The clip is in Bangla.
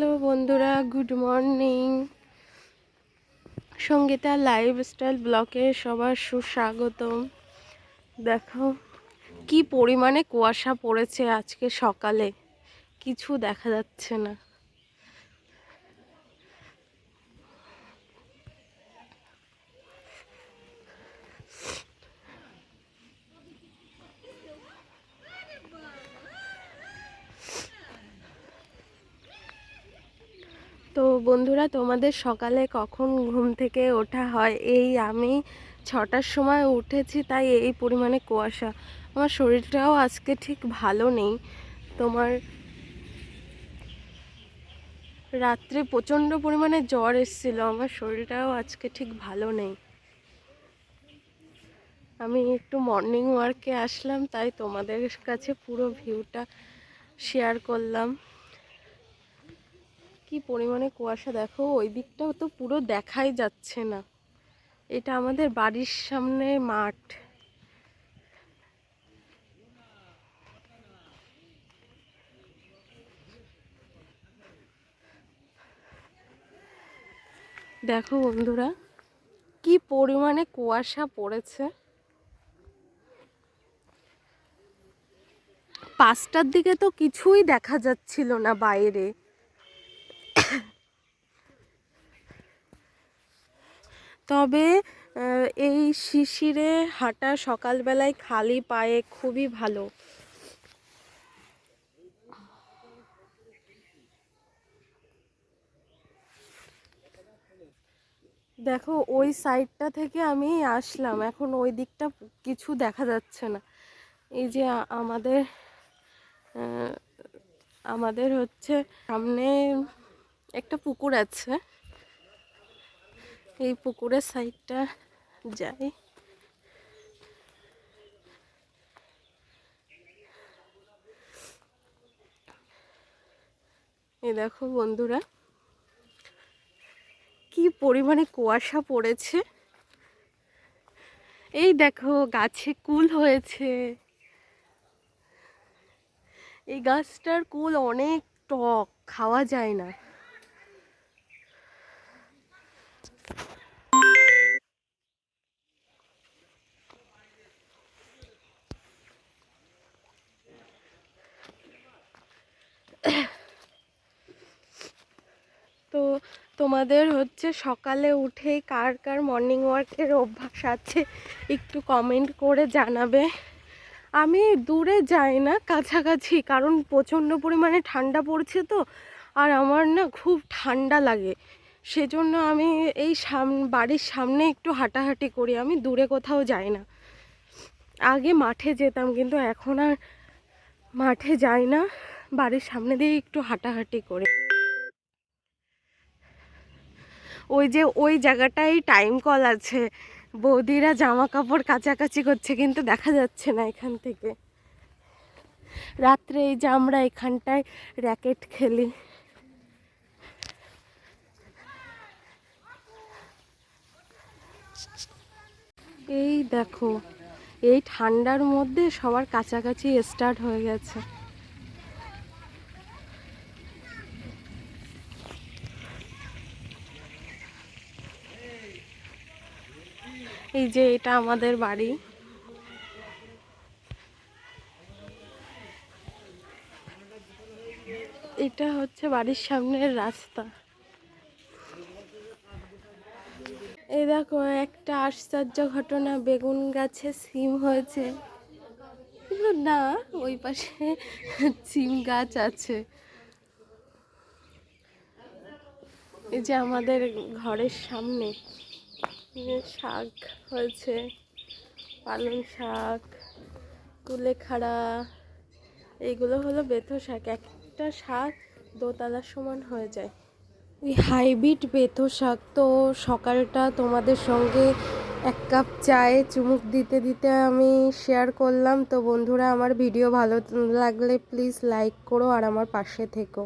হ্যালো বন্ধুরা, গুড মর্নিং। সঙ্গীতা লাইফস্টাইল ব্লকে সবার সুস্বাগতম। দেখো, কি পরিমাণে কুয়াশা পড়েছে আজকে সকালে, কিছু দেখা যাচ্ছে না। তো বন্ধুরা, তোমাদের সকালে কখন ঘুম থেকে ওঠা হয়? এই আমি ছটার সময় উঠেছি, তাই এই পরিমাণে কুয়াশা। আমার শরীরটাও আজকে ঠিক ভালো নেই। তোমার রাত্রে প্রচণ্ড পরিমাণে জ্বর এসেছিল, আমার শরীরটাও আজকে ঠিক ভালো নেই। আমি একটু মর্নিং ওয়ার্কে আসলাম, তাই তোমাদের কাছে পুরো ভিউটা শেয়ার করলাম। কি পরিমাণে কুয়াশা? দেখো, ওই দিকটাও তো পুরো দেখাই যাচ্ছে না। এটা আমাদের বাড়ির সামনে মাঠ। দেখো বন্ধুরা, কি পরিমাণে কুয়াশা পড়েছে। পাঁচটার দিকে তো কিছুই দেখা যাচ্ছিল না বাইরে। তবে এই শিশিরে হাঁটা সকালবেলায় খালি পায়ে খুবই ভালো। দেখো, ওই সাইডটা থেকে আমি আসলাম। এখন ওই দিকটা কিছু দেখা যাচ্ছে না। এই যে আমাদের আমাদের হচ্ছে সামনে একটা পুকুর আছে। এই পুকুরের সাইডটা যাই। এই দেখো বন্ধুরা, কি পরিমাণে কুয়াশা পড়েছে। এই দেখো গাছে কুল হয়েছে। এই গাছটার কুল অনেক টক, খাওয়া যায় না তো তোমাদের হচ্ছে সকালে উঠেই কার কার মর্নিং ওয়ার্কের অভ্যাস আছে একটু কমেন্ট করে জানাবে। আমি দূরে যাই না, কাছাকাছি, কারণ প্রচণ্ড পরিমাণে ঠান্ডা পড়ছে তো, আর আমার না খুব ঠান্ডা লাগে। সেজন্য আমি এই সাম, বাড়ির সামনে একটু হাঁটাহাঁটি করি, আমি দূরে কোথাও যাই না। আগে মাঠে যেতাম, কিন্তু এখন আর মাঠে যাই না, বাড়ির সামনে দিয়ে একটু হাঁটাহাঁটি করি। ওই যে ওই জায়গাটায় টাইম কল আছে। বৌদিরা জামা কাপড় কাচাকাচি করছে কিন্তু দেখা যাচ্ছে না এখান থেকে। রাত্রে এই যে আমরা এখানটায় র্যাকেট খেলি। এই দেখো, এই ঠান্ডার মধ্যে সবার কাছাকাছি স্টার্ট হয়ে গেছে। এই যে এটা আমাদের বাড়ি। এটা হচ্ছে বাড়ির সামনের রাস্তা। এই দেখো, একটা আশ্চর্য ঘটনা। বেগুন গাছে সিম হয়েছে। না, ওই পাশে সিম গাছ আছে। এই যে আমাদের ঘরের সামনে। শাক হয়েছে, পালং শাক, কুলেখাড়া এইগুলো হলো বেথো শাক। একটা শাক দোতলার সমান হয়ে যায়। ওই হাইব্রিড বেথো শাক তো সকালটা তোমাদের সঙ্গে এক কাপ চায়ে চুমুক দিতে দিতে আমি শেয়ার করলাম। তো বন্ধুরা, আমার ভিডিও ভালো লাগলে প্লিজ লাইক করো আর আমার পাশে থেকো।